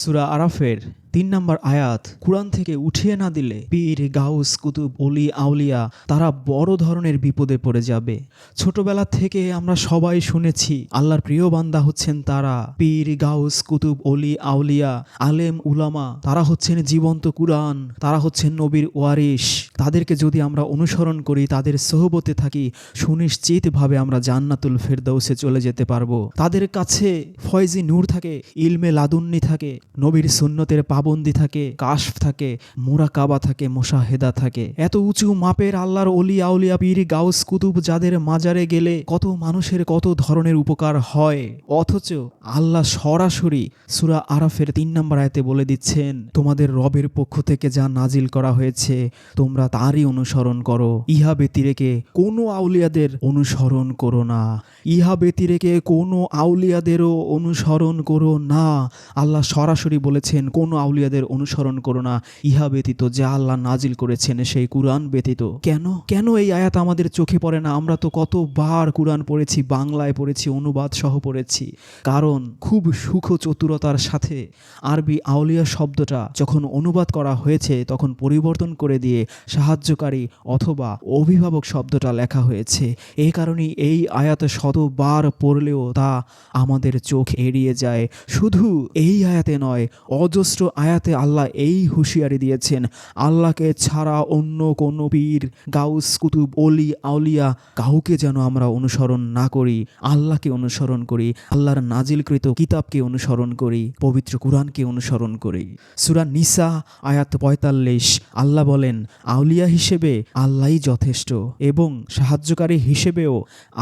সুরা আরাফের তিন নম্বর আয়াত, কোরআন থেকে উঠিয়ে না দিলে পীর, গাউস, কুতুব অলি আউলিয়া তারা বড় ধরনের বিপদে পড়ে যাবে। ছোটবেলা থেকে আমরা সবাই শুনেছি, আল্লাহর প্রিয় বান্দা হচ্ছেন তারা। পীর, গাউস, কুতুব অলি আউলিয়া, আলেম, উলামা, তারা হচ্ছেন জীবন্ত কুরআন, তারা হচ্ছেন নবীর ওয়ারিস তাদেরকে যদি আমরা অনুসরণ করি, তাদের সোহবতে থাকি, সুনিশ্চিতভাবে আমরা জান্নাতুল ফেরদৌসে চলে যেতে পারব। তাদের কাছে ফয়জি নূর থাকে, ইলমে লাদুন্নি থাকে, নবীর সুন্নতের পাবন্দি থাকে, কাশফ থাকে, মোরাকাবা থাকে, মোশাহেদা থাকে। এত উঁচু মাপের আল্লাহর অলি আউলিয়া পীর গাউস কুতুব যাদের মাজারে গেলে কত মানুষের কত ধরনের উপকার হয়। অথচ আল্লাহ সরাসরি সুরা আরাফের তিন নম্বর আয়তে বলে দিচ্ছেন, তোমাদের রবের পক্ষ থেকে যা নাজিল করা হয়েছে, তোমরা তারই অনুসরণ করো। ইহা ব্যতিরেকে কোনো আউলিয়াদের অনুসরণ করো না। ইহা ব্যতিরেকে কোনো আউলিয়াদেরও অনুসরণ করো না। আল্লাহ সরাসরি বলেছেন, কোনো আউলিয়াদের অনুসরণ করো না। ইহা ব্যতীত যা আল্লাহ নাজিল করেছেন সেই কুরআন ব্যতীত। কেন? কেন এই আয়াত আমাদের চোখে পড়ে না? আমরা তো কতবার কুরআন পড়েছি, বাংলায় পড়েছি অনুবাদ সহ পড়েছি। কারণ খুব সুখ চতুরতার সাথে আরবি আউলিয়া শব্দটা যখন অনুবাদ করা হয়েছে, তখন পরিবর্তন করে দিয়ে সাহায্যকারী অথবা অভিভাবক শব্দটা লেখা হয়েছে। এই কারণেই এই আয়াতে শতবার পড়লেও তা আমাদের চোখ এড়িয়ে যায়। শুধু এই আয়াতে নয়, অজস্র আয়াতে আল্লাহ এই হুঁশিয়ারি দিয়েছেন, আল্লাহকে ছাড়া অন্য কোনো পীর, গাউস, কুতুব অলি আউলিয়া কাউকে যেন আমরা অনুসরণ না করি, আল্লাহকে অনুসরণ করি, আল্লাহর নাজিলকৃত কিতাবকে অনুসরণ করি, পবিত্র কুরআনকে অনুসরণ করি। সুরা নিসা, আয়াত পঁয়তাল্লিশ, আল্লাহ বলেন, আউলিয়া হিসেবে আল্লাহই যথেষ্ট এবং সাহায্যকারী হিসেবেও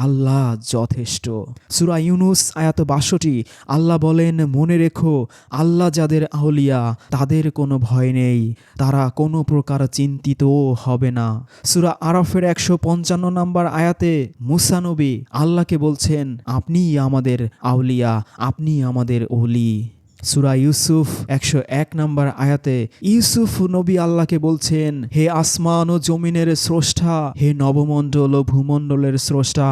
আল্লাহ যথেষ্ট। সুরা ইউনুস, আয়াত বাষট্টি, আল্লাহ বলেন, মনে রেখো, আল্লাহ যাদের আউলিয়া তাদের কোনো ভয় নেই, তারা কোনো প্রকার চিন্তিতও হবে না। সুরা আরফের একশো পঞ্চান্ন নম্বর আয়াতে মুসানবী আল্লাহকে বলছেন আপনিই আমাদের আউলিয়া, আপনি আমাদের ওলি। সুরা ইউসুফ একশো এক নম্বর আয়াতে ইউসুফ নবী আল্লাহকে বলছেন, হে আসমান ও জমিনের স্রষ্টা, হে নবমণ্ডল ও ভূমণ্ডলের স্রষ্টা,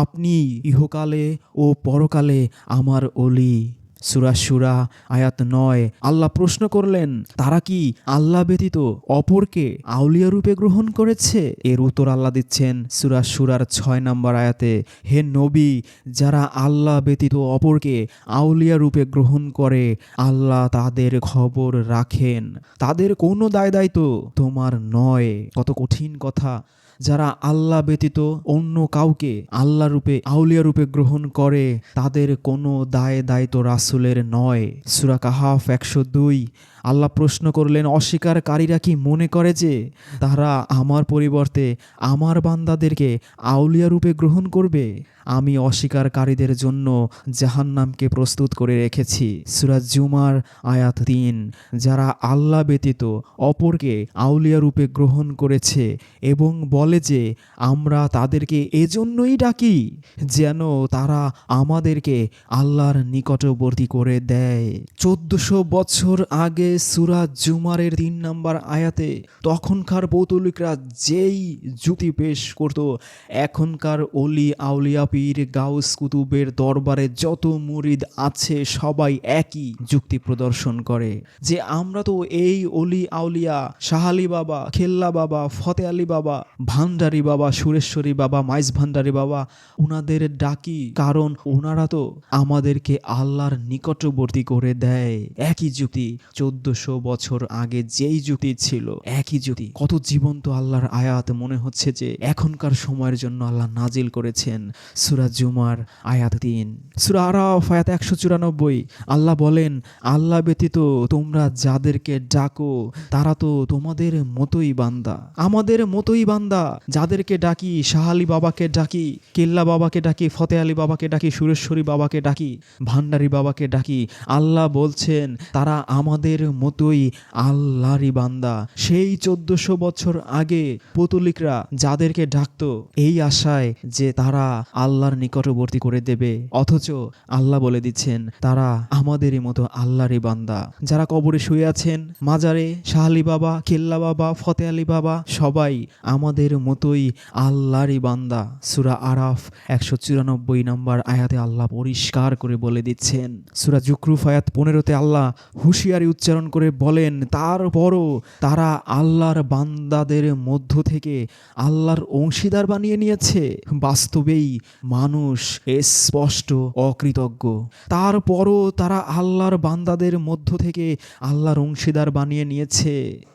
আপনি ইহকালে ও পরকালে আমার অলি সুরা সুরা, আয়াত নয়। আল্লাহ প্রশ্ন করলেন, তারা কি আল্লাহ ব্যতীত অপরকে আউলিয়া রূপে গ্রহণ করেছে? এর উত্তর আল্লাহ দিচ্ছেন সুরা সুরার ছয় নম্বর আয়াতে, হে নবী, যারা আল্লাহ ব্যতীত অপরকে আউলিয়া রূপে গ্রহণ করে, আল্লাহ তাদের খবর রাখেন। তাদের কোনো দায় দায়িত্ব তোমার নয়। কত কঠিন কথা। যারা আল্লাহ ব্যতীত অন্য কাউকে আল্লাহ রূপে, আউলিয়া রূপে গ্রহণ করে, তাদের কোনো দায় দায়িত্ব রাসুলের নয়। সুরা কাহাফ একশো দুই আল্লাহ প্রশ্ন করলেন, অস্বীকারীরা কি মনে করে যে তারা আমার পরিবর্তে আমার বান্দাদেরকে আউলিয়া রূপে গ্রহণ করবে? আমি অস্বীকারীদের জন্য জাহান্নামকে প্রস্তুত করে রেখেছি। সুরাজ জুমার আয়াত তিন, যারা আল্লাহ ব্যতীত অপরকে আউলিয়া রূপে গ্রহণ করেছে এবং বলে যে আমরা তাদেরকে এজন্যই ডাকি, যেন তারা আমাদেরকে আল্লাহর নিকটবর্তী করে দেয়। চোদ্দশো বছর আগে সুরাজ জুমারের তিন নাম্বার আয়াতে, তখনকার পৌতলিকরা যেই যুক্তি পেশ করত, এখনকার অলি আউলিয়া পীর গাউস কুতুবের দরবারে যত মুরিদ আছে সবাই একই যুক্তি প্রদর্শন করে। যে আমরা তো এই অলি আউলিয়া, শাহালি বাবা, খেল্লা বাবা, ফতে আলী বাবা, ভান্ডারি বাবা, সুরেশ্বরী বাবা, মাইজ ভান্ডারি বাবা ওনাদের ডাকি কারণ ওনারা তো আমাদেরকে আল্লাহর নিকটবর্তী করে দেয়। একই যুক্তি চোদ্দশো বছর আগে যেই যুক্তি ছিল, একই যুক্তি। কত জীবন্ত আল্লাহর আয়াত মনে হচ্ছে যে এখনকার সময়ের জন্য আল্লাহ নাজিল করেছেন সুরা জুমার আয়াত তিন। সুরা আরাফ আয়াত একশো চুরানব্বই, আল্লাহ বলেন, আল্লাহ ব্যতীত তোমরা যাদেরকে ডাকো, তারা তো তোমাদের মতোই বান্দা। আমাদের মতোই বান্দা, যাদেরকে ডাকি, শাহালি বাবাকে ডাকি, কেল্লা বাবাকে ডাকি ফতে আলী বাবাকে ডাকি, সুরেশ্বরী বাবাকে ডাকি, ভান্ডারী বাবাকে ডাকি। আল্লাহ বলছেন, তারা আমাদের মতোই আল্লাহরই বান্দা। সেই চোদ্দশো বছর আগে পুতুলিকরা যাদেরকে ডাকতো, এই আশায় যে তারা আল্লাহর নিকটবর্তী করে দেবে। অথচ আল্লাহ বলে দিচ্ছেন, তারা আমাদেরই মতো আল্লাহরই বান্দা। যারা কবরে শুয়ে আছেন, মাজারে, শাহালি বাবা, কেল্লা বাবা ফতে আলী বাবা, সবাই আমাদের মতোই আল্লাহরই বান্দা। সুরা আরাফ একশো চুরানব্বই নম্বর আয়াতে আল্লাহ পরিষ্কার করে বলে দিচ্ছেন। সুরা জুকরুফ আয়াত পনেরোতে আল্লাহ হুঁশিয়ারি উচ্চারণ করে বলেন, তারপরও তারা আল্লাহর বান্দাদের মধ্য থেকে আল্লাহর অংশীদার বানিয়ে নিয়েছে। বাস্তবেই মানুষ স্পষ্ট অকৃতজ্ঞ। তারপরও তারা আল্লাহর বান্দাদের মধ্য থেকে আল্লাহর অংশীদার বানিয়ে নিয়েছে।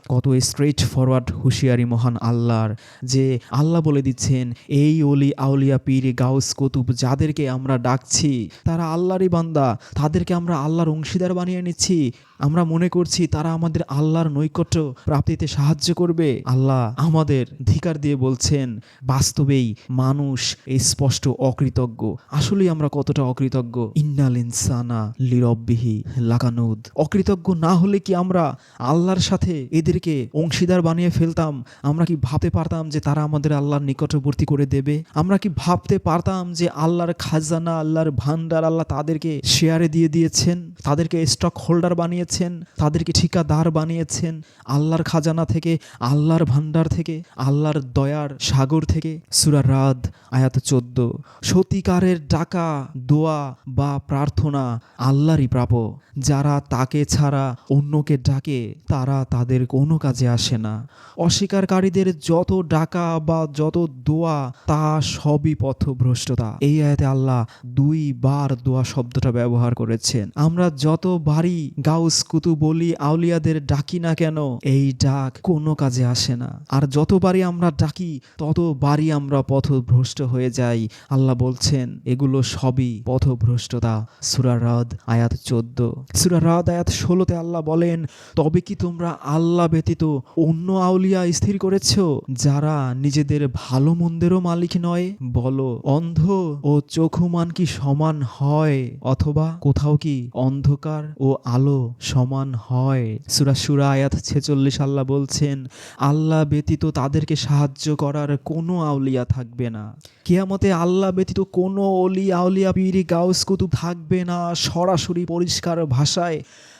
কত স্ট্রেট ফরওয়ার্ড হুঁশিয়ারি মহান আল্লাহর যে আল্লাহ বলে দিচ্ছেন, এই অলি আউলিয়া পীর গাউস কুতুব যাদেরকে আমরা ডাকছি, তারা আল্লাহরই বান্দা, তাদেরকে আমরা আল্লাহর অংশীদার বানিয়ে নিচ্ছি। আমরা মনে করছি, তারা আমাদের আল্লাহর নৈকট্য প্রাপ্তিতে সাহায্য করবে। আল্লাহ আমাদের ধিকার দিয়ে বলছেন, বাস্তবেই মানুষ এই স্পষ্ট অকৃতজ্ঞ। আসলেই আমরা কতটা অকৃতজ্ঞ? ইন্নাল ইনসানা লিরব্বিহি লাগানুদ অকৃতজ্ঞ না হলে কি আমরা আল্লাহর সাথে এদেরকে অংশীদার বানিয়ে ফেলতাম? আমরা কি ভাবতে পারতাম যে তারা আমাদের আল্লাহর নিকটবর্তী করে দেবে? আমরা কি ভাবতে পারতাম যে আল্লাহর খাজানা, আল্লাহর ভান্ডার আল্লাহ তাদেরকে শেয়ারে দিয়ে দিয়েছেন, তাদেরকে স্টক হোল্ডার বানিয়েছেন তাদেরকে ঠিকাদার বানিয়েছেন আল্লাহর খাজানা থেকে, আল্লাহর ভান্ডার থেকে, আল্লাহর দয়ার সাগর থেকে। সুরা রাদ, আয়াত চোদ্দ। সতিকারের ডাকা, দোয়া বা প্রার্থনা আল্লাহরই প্রাপ যারা তাকে ছাড়া অন্যকে ডাকে, তারা তাদের কোনো কাজে আসে না। অস্বীকারীদের যত ডাকা বা যত দোয়া, তা সবই পথভ্রষ্টতা। এই আয়াতে আল্লাহ দুই বার দোয়া শব্দটা ব্যবহার করেছেন। আমরা যত বাড়ি গাউস কুতু বলি, আউলিয়াদের ডাকি না কেন? এই ডাক কোনো কাজে আসে না। আর যতবারই আমরা ডাকি, ততবারই আমরা পথভ্রষ্ট হয়ে যাই। আল্লাহ বলছেন, এগুলো সবই পথভ্রষ্টতা। সুরা রাদ, আয়াত চোদ্দ। সুরা রাদ, আয়াত ষোলোতে আল্লাহ বলেন, তবে কি তোমরা আল্লাহ ব্যতীত অন্য আউলিয়া স্থির করেছ? যারা নিজেদের ভালো মন্দেরও মালিক নয়? বলো, অন্ধ ও চোখুমান কি সমান হয়? অথবা কোথাও কি অন্ধকার ও আলো সমান হয়। সুরা সুরা আয়াত ছেচল্লিশ আল্লাহ বলছেন, আল্লাহ ব্যতীত তাদেরকে সাহায্য করার কোনো আউলিয়া থাকবে না। কেয়ামতে আল্লাহ ব্যতীত কোনো অলি আউলিয়া, পিরি, গাউস কুতুব থাকবে না। সরাসরি পরিষ্কার ভাষায়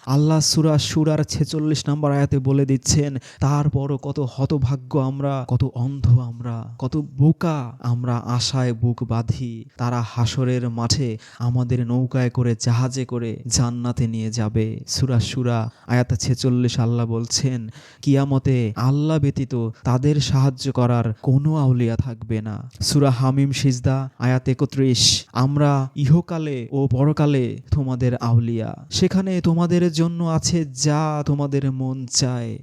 আল্লাহ সুরা সুরার ছেচল্লিশ নম্বর আয়াতে বলে দিচ্ছেন, তারপরও কত হতভাগ্য আমরা, কত অন্ধ আমরা, কত বোকা আমরা আশায় বুক বাঁধি। তারা হাসরের মাঠে আমাদের নৌকায় করে, জাহাজে করে জান্নাতে নিয়ে যাবে। সুরা সুরা আয়াত ছেচল্লিশ আল্লাহ বলছেন, কিয়ামতে আল্লাহ ব্যতীত তাদের সাহায্য করার কোনো আউলিয়া থাকবে না। সুরা হামিম সিজদা, আয়াত একত্রিশ, আমরা ইহকালে ও পরকালে তোমাদের আউলিয়া। সেখানে তোমাদের জন্য আছে যা তোমাদের মন চায়।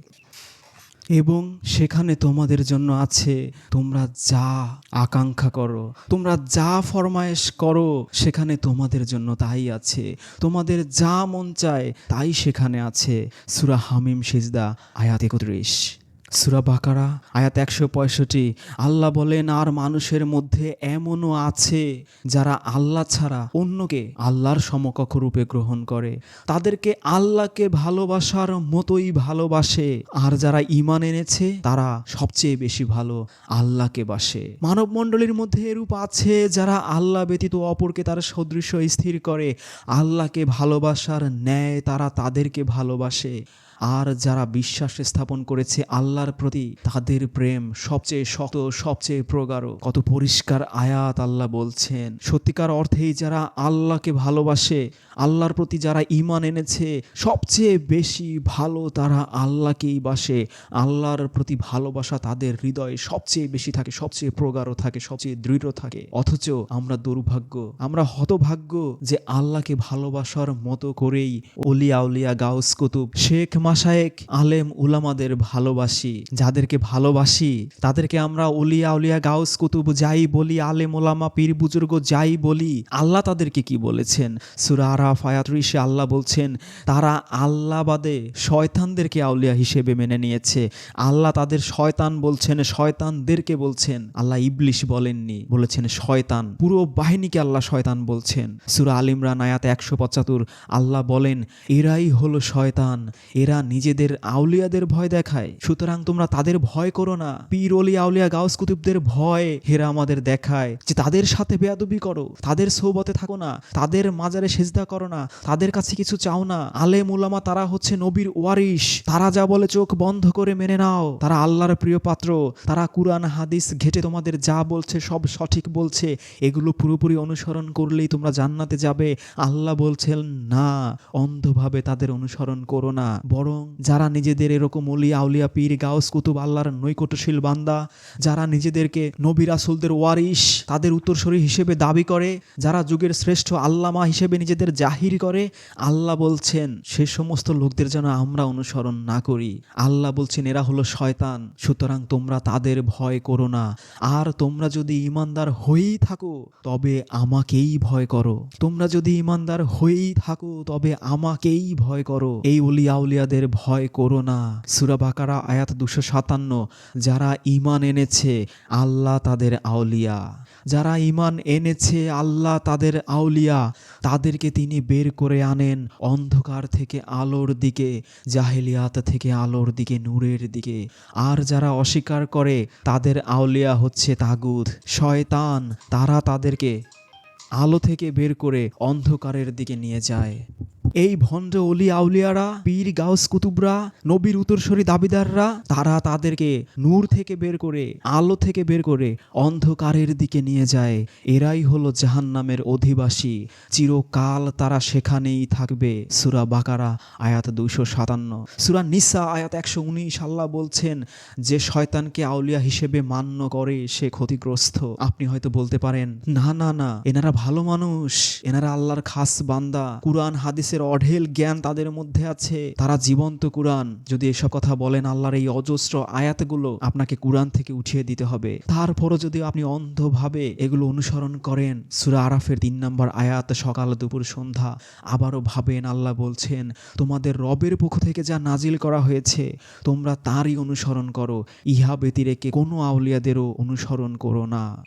এবং সেখানে তোমাদের জন্য আছে, তোমরা যা আকাঙ্ক্ষা করো, তোমরা যা ফরমায়েশ করো, সেখানে তোমাদের জন্য তাই আছে। তোমাদের যা মন চায়, তাই সেখানে আছে। সুরা হামিম সিজদা, আয়াত একত্রিশ। সুরা বাকারা, আয়াত একশো পঁয়ষট্টি। আল্লাহ বলেন, আর মানুষের মধ্যে এমনও আছে যারা আল্লাহ ছাড়া অন্যকে আল্লাহর সমকক্ষ রূপে গ্রহণ করে। তাদেরকে আল্লাহকে ভালোবাসার মতোই ভালোবাসে। আর যারা ইমান এনেছে, তারা সবচেয়ে বেশি ভালো আল্লাহকে বাসে। মানব মণ্ডলীর মধ্যে এরূপ আছে যারা আল্লাহ ব্যতীত অপরকে তার সদৃশ্য স্থির করে। আল্লাহকে ভালোবাসার ন্যায় তারা তাদেরকে ভালোবাসে। আর যারা বিশ্বাস স্থাপন করেছে আল্লাহর প্রতি, তাদের প্রেম সবচেয়ে শক্ত, সবচেয়ে প্রগাঢ়। কত পরিষ্কার আয়াত আল্লাহ বলছেন। সত্যিকার অর্থেই যারা আল্লাহকে ভালোবাসে, আল্লাহর প্রতি যারা ইমান এনেছে, সবচেয়ে বেশি ভালো তারা আল্লাহকেই বাসে। আল্লাহর প্রতি ভালোবাসা তাদের হৃদয়ে সবচেয়ে বেশি থাকে, সবচেয়ে প্রগাঢ় থাকে, সবচেয়ে দৃঢ় থাকে। অথচ আমরা দুর্ভাগ্য, আমরা হতভাগ্য যে আল্লাহকে ভালোবাসার মতো করেই অলিয়া উলিয়া গাউস কুতুব শেখ মাসায়েক আলেম, উলামাদের ভালোবাসি। যাদেরকে ভালোবাসি, তাদেরকে আমরা উলিয়া উলিয়া গাউস কুতুব যাই বলি, আলেম ওলামা পীর, বুজুর্গ যাই বলি। আল্লাহ তাদেরকে কি বলেছেন? সুরা আরাফ আয়াত্রিশে আল্লাহ বলছেন, তারা আল্লাহ বাদে শয়তানদেরকে আউলিয়া হিসেবে মেনে নিয়েছে। আল্লাহ তাদের শয়তান বলছেন, শয়তানদেরকে বলছেন। আল্লাহ ইবলিশ বলেননি, বলেছেন শয়তান। পুরো বাহিনীকে আল্লাহ শয়তান বলছেন। সুরা আলিমরা আয়াত একশো পঁচাত্তর, আল্লাহ বলেন, এরাই হলো শয়তান। এরা নিজেদের আউলিয়াদের ভয় দেখায়। সুতরাং তোমরা তাদের ভয় করো না। পীর অলি আউলিয়া গাউস কুতুবদের ভয় হেরা আমাদের দেখায় যে তাদের সাথে বেয়াদবি করো, তাদের সৌবতে থাকো না, তাদের মাজারে সেজদা করো না, তাদের কাছে কিছু চাও না। আলে মুলামা তারা হচ্ছে নবীর ওয়ারিস তারা যা বলে চোখ বন্ধ করে মেনে নাও। তারা আল্লাহর প্রিয় পাত্র। তারা কুরআন, হাদিস ঘেটে তোমাদের যা বলছে সব সঠিক বলছে। এগুলো পুরোপুরি অনুসরণ করলেই তোমরা জান্নাতে যাবে। আল্লাহ বলছেন, না, অন্ধভাবে তাদের অনুসরণ করো না। বরং যারা নিজেদের এরকম অলি আউলিয়া পীর, গাউস কুতুব, আল্লাহর নৈকটশীল বান্দা, যারা নিজেদেরকে নবী রাসুলদের ওয়ারিস তাদের উত্তরসূরি হিসেবে দাবি করে, যারা যুগের শ্রেষ্ঠ আল্লামা হিসেবে নিজেদের জাহির করে, আল্লাহ বলছেন, সে সমস্ত লোকদের যেন আমরা অনুসরণ না করি। আল্লাহ বলছেন, এরা হলো শয়তান। সুতরাং তোমরা তাদের ভয় করো না। আর তোমরা যদি ইমানদার হয়েই থাকো, তবে আমাকেই ভয় করো। তোমরা যদি ইমানদার হয়েই থাকো, তবে আমাকেই ভয় করো। এই উলিয়া উলিয়াদের ভয় করো না। সুরা বাকারা, আয়াত দুশো সাতান্ন, যারা ইমান এনেছে, আল্লাহ তাদের আউলিয়া। যারা ইমান এনেছে, আল্লাহ তাদের আউলিয়া। তাদেরকে তিনি বের করে আনেন অন্ধকার থেকে আলোর দিকে, জাহেলিয়াত থেকে আলোর দিকে, নূরের দিকে। আর যারা অস্বীকার করে, তাদের আউলিয়া হচ্ছে তাগুদ শয়তান, তারা তাদেরকে আলো থেকে বের করে অন্ধকারের দিকে নিয়ে যায়। এই ভণ্ড অলি আউলিয়ারা পীর গাউস কুতুবরা, নবীর উত্তরসরি দাবিদাররা, তারা তাদেরকে নূর থেকে বের করে, আলো থেকে বের করে অন্ধকারের দিকে নিয়ে যায়। এরাই হলো জাহান্নামের অধিবাসী। চিরকাল তারা সেখানেই থাকবে। সুরা বাকারা, আয়াত দুইশো সাতান্ন। সুরা নিসা, আয়াত একশো উনিশ। আল্লাহ বলছেন, যে শয়তানকে আউলিয়া হিসেবে মান্য করে, সে ক্ষতিগ্রস্ত। আপনি হয়তো বলতে পারেন, না না না। এনারা ভালো মানুষ। এনারা আল্লাহর খাস বান্দা। কুরআন, হাদিসের অঢেল জ্ঞান তাদের মধ্যে আছে। তারা জীবন্ত কুরআন। যদি এসব কথা বলেন, আল্লাহর এই অজস্র আয়াতগুলো আপনাকে কুরআন থেকে উঠিয়ে দিতে হবে। তারপরও যদি আপনি অন্ধভাবে এগুলো অনুসরণ করেন, সুরা আরাফের তিন নম্বর আয়াত, সকাল, দুপুর, সন্ধ্যা, আবারও ভাবেন, আল্লাহ বলছেন, তোমাদের রবের পক্ষ থেকে যা নাজিল করা হয়েছে, তোমরা তারই অনুসরণ করো। ইহা ব্যতিরেকে কোনো আউলিয়াদেরও অনুসরণ করো না।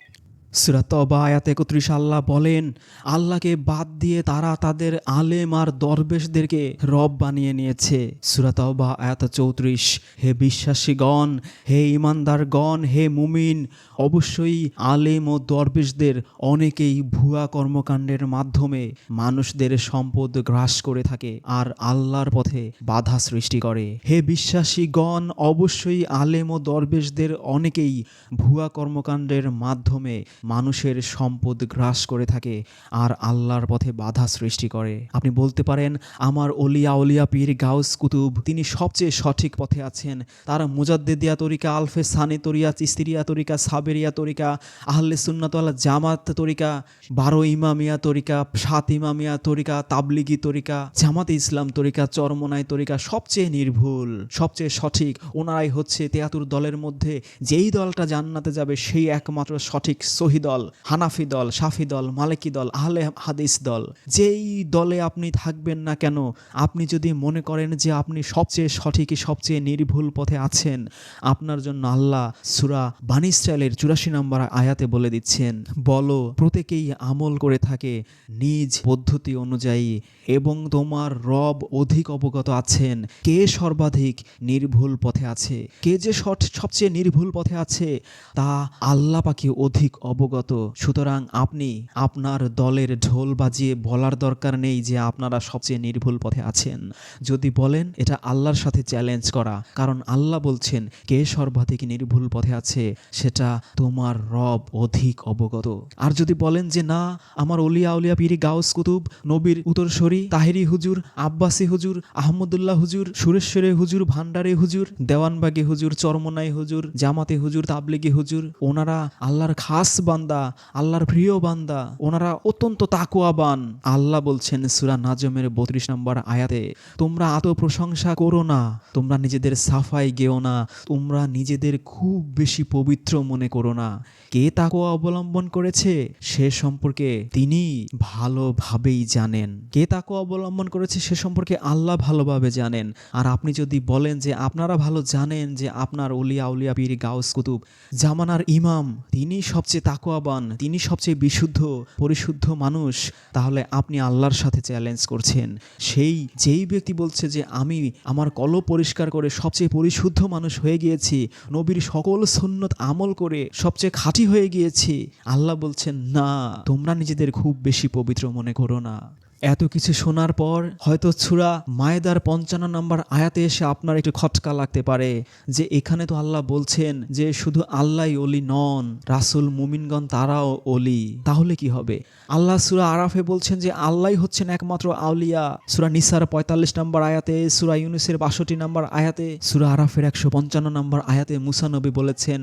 সুরা তবা আয়াত একত্রিশ আল্লাহ বলেন, আল্লাহকে বাদ দিয়ে তারা তাদের আলেম আর দরবেশদেরকে রব বানিয়ে নিয়েছে। সুরা তবা আয়াত চৌত্রিশ, হে বিশ্বাসীগণ, হে ইমানদারগণ, হে মুমিন, অবশ্যই আলেম ও দরবেশদের অনেকেই ভুয়া কর্মকাণ্ডের মাধ্যমে মানুষদের সম্পদ গ্রাস করে থাকে আর আল্লাহর পথে বাধা সৃষ্টি করে। হে বিশ্বাসীগণ, অবশ্যই আলেম ও দরবেশদের অনেকেই ভুয়া কর্মকাণ্ডের মাধ্যমে মানুষের সম্পদ গ্রাস করে থাকে আর আল্লাহর পথে বাধা সৃষ্টি করে। আপনি বলতে পারেন, আমার অলিয়া অলিয়া পীর গাউস কুতুব, তিনি সবচেয়ে সঠিক পথে আছেন। তার মুজাদ্দেদিয়া তরিকা, আলফে সানি তরিয়া চিস্তিরিয়া তরিকা, সাবেরিয়া তরিকা, আহলে সুন্নাতওয়াল জামাত তরিকা, বারো ইমামিয়া তরিকা, সাত ইমামিয়া তরিকা, তাবলিগি তরিকা, জামাত ইসলাম তরিকা, চরমনাই তরিকা সবচেয়ে নির্ভুল, সবচেয়ে সঠিক। ওনারাই হচ্ছে তেয়াতুর দলের মধ্যে যেই দলটা জান্নাতে যাবে, সেই একমাত্র সঠিক সহি দল, হানাফি দল, সাফি দল, মালিকি দল, আহলে হাদিস দল, যেই দলে আপনি থাকবেন না কেন, আপনি যদি মনে করেন যে আপনি সবচেয়ে সঠিকই সবচেয়ে নির্ভুল পথে আছেন, আপনার জন্য আল্লাহ সুরা বানি ইসরায়েলের চুরাশি নম্বর আয়াতে বলে দিচ্ছেন, বলো প্রত্যেকেই আমল করে থাকে নিজ পদ্ধতি অনুযায়ী এবং তোমার রব অধিক অবগত আছেন, কে সর্বাধিক নির্ভুল পথে আছে, কে যে সঠ- সবচেয়ে নির্ভুল পথে আছে, তা আল্লাহ পাকে অধিক অবগত। সুতরাং আপনি আপনার দলের ঢোল বাজিয়ে বলার দরকার নেই যে আপনারা সবচেয়ে নির্ভুল পথে আছেন। যদি বলেন, এটা আল্লাহর সাথে চ্যালেঞ্জ করা। কারণ আল্লাহ বলছেন, কে সর্বাধিক নির্ভুল পথে আছে, সেটা তোমার রব অধিক অবগত। আর যদি বলেন যে না, আমার অলিয়া উলিয়া পিরি গাউস কুতুব, নবীর উত্তরসরি, তাহিরি হুজুর, আব্বাসী হুজুর, আহমদুল্লাহ হুজুর, সুরেশ্বরে হুজুর ভান্ডারে হুজুর, দেওয়ানবাগে হুজুর, চরমনাই হুজুর, জামাতে হুজুর, তাবলিগি হুজুর, ওনারা আল্লাহর খাস বান্দা, আল্লাহর প্রিয় বান্দা, ওনারা অত্যন্ত তাকুয়াবান। আল্লাহ বলছেন সুরা নাজমের বত্রিশ নম্বর আয়াতে, তোমরা আত প্রশংসা করো না, তোমরা নিজেদের সাফাই গেও না, তোমরা নিজেদের খুব বেশি পবিত্র মনে করো না। কে তাকুয়া অবলম্বন করেছে? সে সম্পর্কে তিনি ভালোভাবেই জানেন। কে তাকুয়া অবলম্বন করেছে? সে সম্পর্কে আল্লাহ ভালোভাবে জানেন। আর আপনি যদি বলেন যে আপনারা ভালো জানেন যে আপনার উলিয়া উলিয়া পীর গাউস কুতুব, জামানার ইমাম, তিনি সবচেয়ে তাকোয়াবান তিনি সবচেয়ে বিশুদ্ধ, পরিশুদ্ধ মানুষ, তাহলে আপনি আল্লাহর সাথে চ্যালেঞ্জ করছেন। সেই যেই ব্যক্তি বলছে যে, আমি আমার কল পরিষ্কার করে সবচেয়ে পরিশুদ্ধ মানুষ হয়ে গিয়েছি, নবীর সকল সুন্নত আমল করে সবচেয়ে খাঁটি হয়ে গিয়েছি। আল্লাহ বলছেন, না, তোমরা নিজেদের খুব বেশি পবিত্র মনে করো না। এত কিছু শোনার পর হয়তো ছুরা মায়েদার পঞ্চান্ন নম্বর আয়াতে এসে আপনার একটু খটকা লাগতে পারে যে এখানে তো আল্লাহ বলছেন যে শুধু আল্লাহই অলি নন, রাসুল, মুমিনগণ তারাও অলি তাহলে কি হবে? আল্লাহ সুরা আরাফে বলছেন যে আল্লাহ হচ্ছেন একমাত্র আউলিয়া। সুরা নিসার পঁয়তাল্লিশ নম্বর আয়াতে, সুরা ইউনুসের বাষট্টি নম্বর আয়াতে, সুরা আরাফের একশো পঞ্চান্ন নম্বর আয়াতে মুসানবী বলেছেন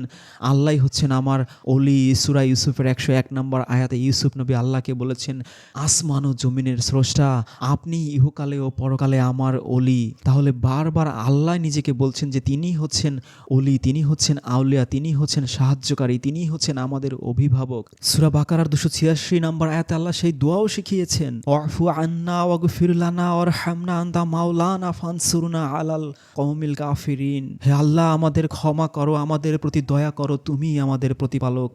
আল্লাহ হচ্ছেন আমার অলি সুরা ইউসুফের একশো এক নম্বর আয়াতে ইউসুফ নবী আল্লাহকে বলেছেন, আসমান ও জমিনের স্রষ্টা, আপনি ইহকালে ও পরকালে আমার অলি। তাহলে বারবার আল্লাহ নিজেকে বলছেন যে তিনি হচ্ছেন অলি, তিনি হচ্ছেন আউলিয়া, তিনি হচ্ছেন সাহায্যকারী, তিনি হচ্ছেন আমাদের অভিভাবক। সুরা বাকারার দুশো ছিয়াশি নম্বর আয়াতে আল্লাহ সেই দোয়াও শিখিয়েছেন, ওয়াফু আন্না ওয়াগফির লানা ওর হামনা আন্দা মাওলানা ফানসুরনা আলাল কওমিল কাফিরিন। হে আল্লাহ, আমাদের ক্ষমা করো, আমাদের প্রতি দয়া করো তুমি আমাদের প্রতিপালক।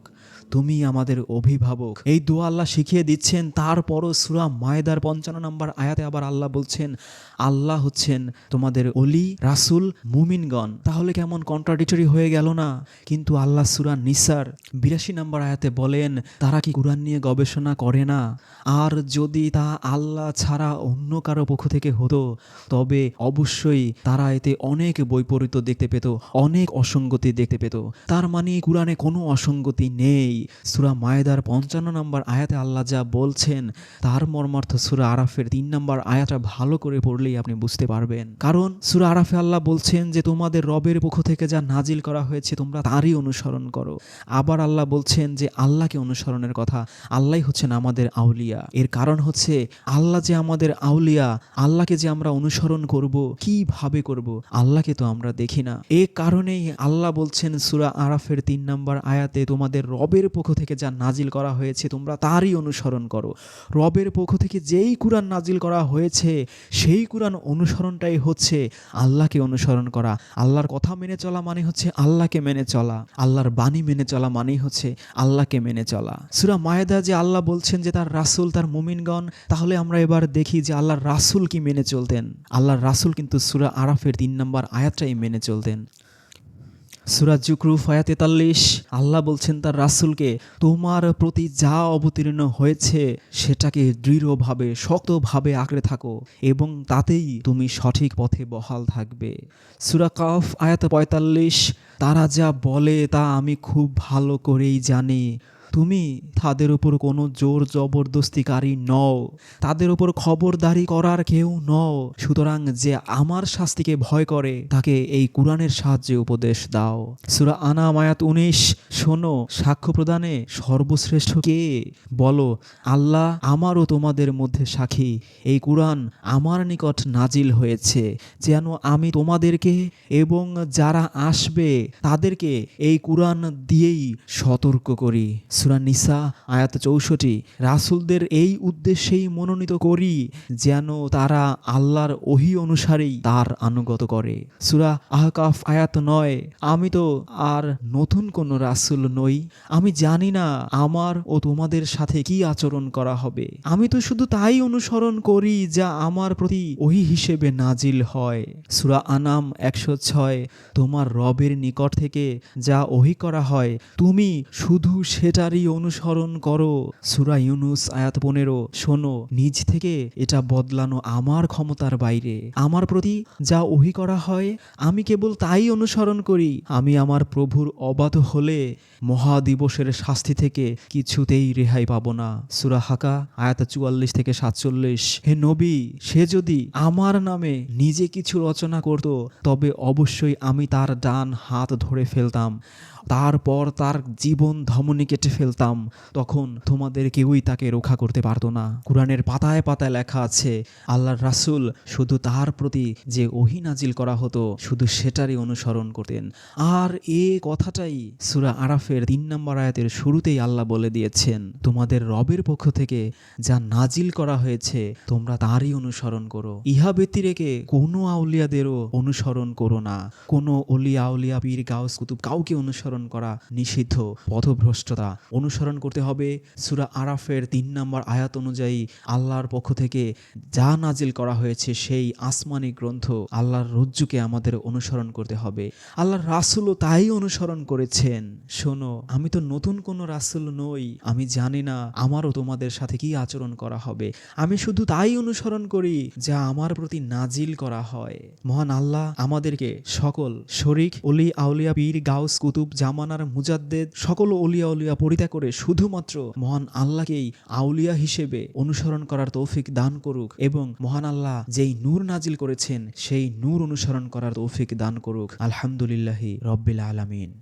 তুমি আমাদের অভিভাবক। এই দোয়া আল্লাহ শিখিয়ে দিচ্ছেন, তারপরও সুরা মায়দার পঞ্চান্ন নম্বর আয়াতে আবার আল্লাহ বলছেন, আল্লাহ হচ্ছেন তোমাদের অলি রাসুল, মুমিনগণ। তাহলে কেমন কন্ট্রাডিক্টরি হয়ে গেল না? কিন্তু আল্লাহ সুরা নিসার বিরাশি নম্বর আয়াতে বলেন, তারা কি কোরআন নিয়ে গবেষণা করে না? আর যদি তা আল্লাহ ছাড়া অন্য কারও পক্ষ থেকে হতো, তবে অবশ্যই তারা এতে অনেক বৈপরীত্য দেখতে পেত, অনেক অসঙ্গতি দেখতে পেত। তার মানে কোরআনে কোনো অসঙ্গতি নেই। সুরা মায়েদার পঞ্চান্ন নম্বর আয়াতে আল্লাহ যা বলছেন, তার মর্মার্থ সুরা আরাফের তিন নম্বর আয়াতটা ভালো করে পড়লেই আপনি বুঝতে পারবেন। কারণ সুরা আরাফে আল্লাহ বলছেন যে, তোমাদের রবের পক্ষ থেকে যা নাজিল করা হয়েছে, তোমরা তারই অনুসরণ করো। আবার আল্লাহ বলছেন যে, আল্লাহকে অনুসরণের কথা আল্লাহ হচ্ছেন আমাদের আউলিয়া। এর কারণ হচ্ছে, আল্লাহ যে আমাদের আউলিয়া, আল্লাহকে যে আমরা অনুসরণ করব, কীভাবে করব, আল্লাহকে তো আমরা দেখি না। এ কারণেই আল্লাহ বলছেন সুরা আরাফের তিন নম্বর আয়াতে, তোমাদের রবের পক্ষ থেকে যা নাজিল করা হয়েছে, তোমরা তারই অনুসরণ করো। রবের পক্ষ থেকে যেই কুরআন নাজিল করা হয়েছে, সেই কুরআন অনুসরণটাই হচ্ছে আল্লাহকে অনুসরণ করা। আল্লাহর কথা মেনে চলা মানে হচ্ছে আল্লাহকে মেনে চলা। আল্লাহর বাণী মেনে চলা মানেই হচ্ছে আল্লাহকে মেনে চলা। সুরা মায়েদা যে আল্লাহ বলছেন যে তার রাসুল, তার মুমিনগণ, তাহলে আমরা এবার দেখি যে আল্লাহর রাসুল কি মেনে চলতেন। আল্লাহর রাসুল কিন্তু সুরা আরাফের তিন নম্বর আয়াতটাই মেনে চলতেন। সুরাজ জুকরুফ হয়া তেতাল্লিশ, আল্লাহ বলছেন তার রাসুলকে, তোমার প্রতি যা অবতীর্ণ হয়েছে, সেটাকে দৃঢ়ভাবে, শক্তভাবে আঁকড়ে থাকো এবং তাতেই তুমি সঠিক পথে বহাল থাকবে। সুরা কফ আয়াত পঁয়তাল্লিশ, তারা যা বলে তা আমি খুব ভালো করেই জানি। তুমি তাদের উপর কোনো জোর জবরদস্তিকারী নও। তাদের উপর খবরদারি করার কেউ নও। সুতরাং যে আমার শাস্তিকে ভয় করে, তাকে এই কোরআনের সাহায্যে উপদেশ দাও। সুরা আনা মায়াত উনিশ, শোনো, সাক্ষ্য প্রদানে সর্বশ্রেষ্ঠ কে? বলো, আল্লাহ আমারও তোমাদের মধ্যে সাক্ষী। এই কোরআন আমার নিকট নাজিল হয়েছে, যেন আমি তোমাদেরকে এবং যারা আসবে, তাদেরকে এই কোরআন দিয়েই সতর্ক করি। সুরা নিসা, আয়াত চৌষট্টি, রাসুলদের এই উদ্দেশ্যেই মনোনীত করি যেন তারা আল্লাহর ওহি অনুসারেই তার আনুগত করে। সুরা আহকাফ আয়াত নয়, আমি তো আর নতুন কোনো রাসুল নই, আমি জানি না আমার ও তোমাদের সাথে কি আচরণ করা হবে। আমি তো শুধু তাই অনুসরণ করি যা আমার প্রতি ওহি হিসেবে নাজিল হয়। সুরা আনাম একশো ছয়, তোমার রবের নিকট থেকে যা ওহি করা হয়, তুমি শুধু সেটারই অনুসরণ করো। সুরা ইউনুস আয়াত পনেরো, শোনো, নিজ থেকে এটা বদলানো আমার ক্ষমতার বাইরে। আমার প্রতি যা ওহি করা হয়, আমি কেবল তাই অনুসরণ করি। আমি আমার প্রভুর অবাধ হলে মহাদিবসের শাস্তি থেকে কিছুতেই রেহাই পাবো না। সুরা হাকা, আয়াত চুয়াল্লিশ থেকে সাতচল্লিশ। হে নবী, সে যদি আমার নামে নিজে কিছু রচনা করত, তবে অবশ্যই আমি তার ডান হাত ধরে ফেলতাম। তারপর তার জীবন ধমনী কেটে ফেলতাম। তখন তোমাদের কেউই তাকে রক্ষা করতে পারতো না। কোরআনের পাতায় পাতায় লেখা আছে, আল্লাহর রাসূল শুধু তার প্রতি যে ওহি নাজিল করা হতো, শুধু সেটারই অনুসরণ করতেন। আর এ কথাটাই সুরা আরাফের তিন নম্বর আয়াতের শুরুতেই আল্লাহ বলে দিয়েছেন, তোমাদের রবের পক্ষ থেকে যা নাজিল করা হয়েছে, তোমরা তারই অনুসরণ করো। ইহা ব্যতিরেকে কোনো আউলিয়াদেরও অনুসরণ করো না। কোনো অলিয়া আউলিয়া, পীর গাউস কুতুব কাউকে অনুসরণ করা নিষিদ্ধ। পথভ্রষ্টতা অনুসরণ করতে হবে। সুরা আরাফের তিন নম্বর আয়াত অনুযায়ী আল্লাহর পক্ষ থেকে যা নাজিল করা হয়েছে, সেই আসমানি গ্রন্থ আল্লাহর রজ্জুকে আমাদের অনুসরণ করতে হবে। আল্লাহর রাসুলও তাই অনুসরণ করেছেন। শোনো আমি তো নতুন কোনো রাসুল নই। আমি জানি না আমারও তোমাদের সাথে কি আচরণ করা হবে। আমি শুধু তাই অনুসরণ করি যা আমার প্রতি নাজিল করা হয়। মহান আল্লাহ আমাদেরকে সকল শরিক, অলি আউলিয়া, পীর, গাউস, কুতুব, জামানার মুজাদ্দেদ, সকল অলিয়া উলিয়া পরিত্যাগ করে শুধুমাত্র মহান আল্লাহকেই আউলিয়া হিসেবে অনুসরণ করার তৌফিক দান করুক এবং মহান আল্লাহ যেই নূর নাজিল করেছেন, সেই নূর অনুসরণ করার তৌফিক দান করুক। আলহামদুলিল্লাহি রব্বিল আলামিন।